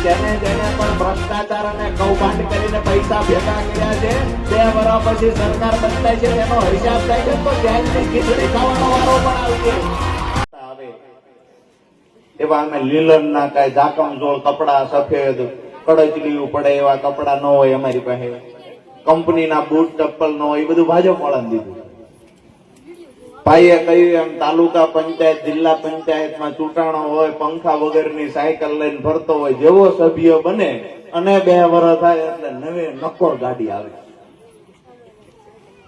જેને જેને પણ ભ્રષ્ટાચાર અને કૌભાંડ કરીને પૈસા ભેગા કર્યા છે બે વર્ષ પછી સરકાર બદલાય છે તેનો હિસાબ થાય એવા અમે લીલન ના કાંઈ ઝાકમ જોળ કપડા સફેદ કડચલીયું પડે એવા કપડા ન હોય અમારી પાસે. કંપનીના બૂટ, ચપ્પલ નો એ બધું ભાજપ વાળાને દીધું. ભાઈએ કહ્યું એમ, તાલુકા પંચાયત, જિલ્લા પંચાયતમાં ચૂંટાણો હોય, પંખા વગરની સાયકલ લઈને ફરતો હોય, જેવો સભ્ય બને, અને બે વર્ષ થાય એટલે નવે નક્કોર ગાડી આવે.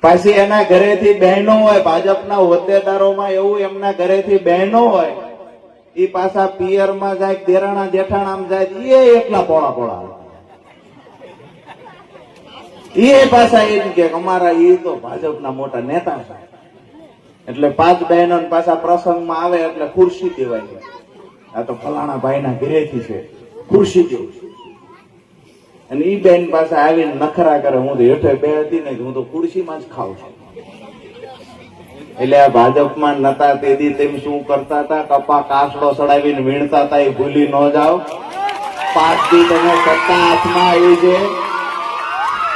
પાછી એના ઘરેથી બહેનો હોય, ભાજપના હોદ્દેદારોમાં એવું એમના ઘરેથી બહેનો હોય એ પાછા પિયરમાં જાય દેરાણા જેઠાણામાં જાય એ એકલા પોળા પોળા આવે. એ પાછા એમ કે અમારા એ તો ભાજપના મોટા નેતા એટલે પાંચ બહેનો પાછા પ્રસંગમાં આવે એટલે ખુરશી દેવાય છે. આ તો ફલાણા ભાઈના ઘરેથી છે. ખુરશી દેવું અને ઈ બેન પાસે આવીને નખરા કરે. હું તો હેઠે બે હતી ને હું તો ખુરશીમાં જ ખાઉં છું. એટલે આ ભાજપમાં નતા તેદી તેમ શું કરતા હતા? કપા કાસડો સડાવીને વીણતા હતા, એ ભૂલી ન જાઓ. પાંચ દી તમે સત્તા હાથમાં આવી છે.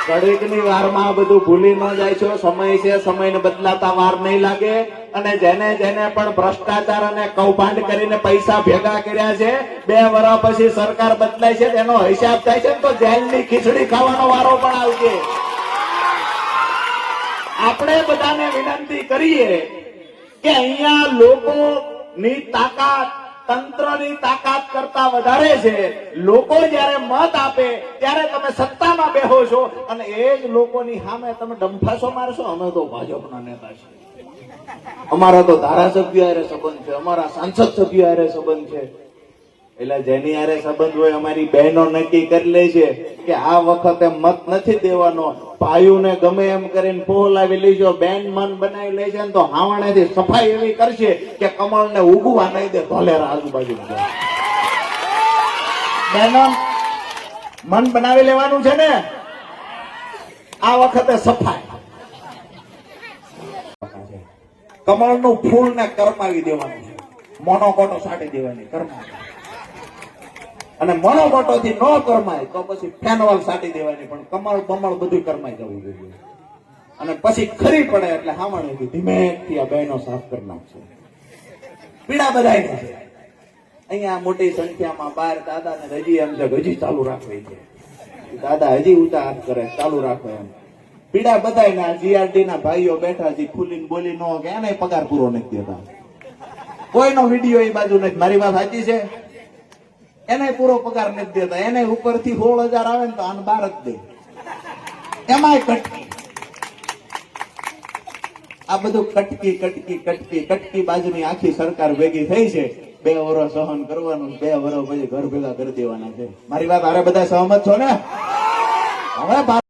ઘડીકની વારમાં બધું ભૂલી ન જાય છો. સમય છે, સમયને બદલાતા વાર નહીં લાગે. અને જેને જેને પણ ભ્રષ્ટાચાર અને કૌભાંડ કરીને પૈસા ભેગા કર્યા છે, બે વર્ષ પછી સરકાર બદલાય છે, તેનો હિસાબ થાય છે તો જેલની ખીચડી ખાવાનો વારો પણ આવશે. આપણે બધાને વિનંતી કરીએ કે અહીંયા લોકોની તાકાત તંત્રની તાકાત કરતા વધારે છે. લોકો જ્યારે મત આપે, ત્યારે તમે સત્તામાં બેહો છો અને એ જ લોકોની સામે તમે ડંફાસો મારશો, અમે તો ભાજપના નેતા છીએ. અમારા તો ધારાસભ્ય હારે સંબંધ છે, અમારા સાંસદ સભ્ય સંબંધ છે. એટલે જેની હારે સંબંધ હોય અમારી બહેનો નક્કી કરી લે છે કે આ વખતે મત નથી દેવાનો. પાયુને ગમે એમ કરીને પોહલાવી લેજો. બેન મન બનાવી લે છે તો હાવણેથી સફાઈ એવી કરશે કે કમળને ઉગવા નહીં દે. ધોલેરા આજુબાજુ બહેનો, મન બનાવી લેવાનું છે ને? આ વખતે સફાઈ. કમળનું ફૂલ ને કરમાવી દેવાનું છે. મોનોકોટો સાટી દેવાની, કરમાવી. અને મોનોકોટો થી ન કરમાય તો પછી ફેનવાલ સાટી દેવાની, પણ કમળ બમળ બધું કરમાઈ જવું જોઈએ. અને પછી ખરી પડે એટલે હામણે ધીમે થી આ બહેનો સાફ કરી નાખશે. પીડા બધાય છે. અહીંયા મોટી સંખ્યામાં બાર દાદા ને હજી એમ છે હજી ચાલુ રાખવી છે. દાદા હજી હાથ કરે, ચાલુ રાખો એમ. પીડા બધાય ના જીઆરડી ના ભાઈઓ બેઠા છે, ખુલીને બોલી નો કે એને પગાર પૂરો નથી દેતા. કોઈનો વીડિયો એ બાજુ નથી. મારી વાત સાચી છે? એને પૂરો પગાર નથી દેતા. એને ઉપરથી સોળ હજાર આવે ને તો આને બાર જ દે. એમાંય કટકી. આ બધું કટકી કટકી કટકી કટકી બાજુની આખી સરકાર ભેગી થઈ છે. બે વરો સહન કરવાનું, બે વરો પછી ઘર ભેગા કરી દેવાના છે. મારી વાત હારે બધા સહમત છો ને? હવે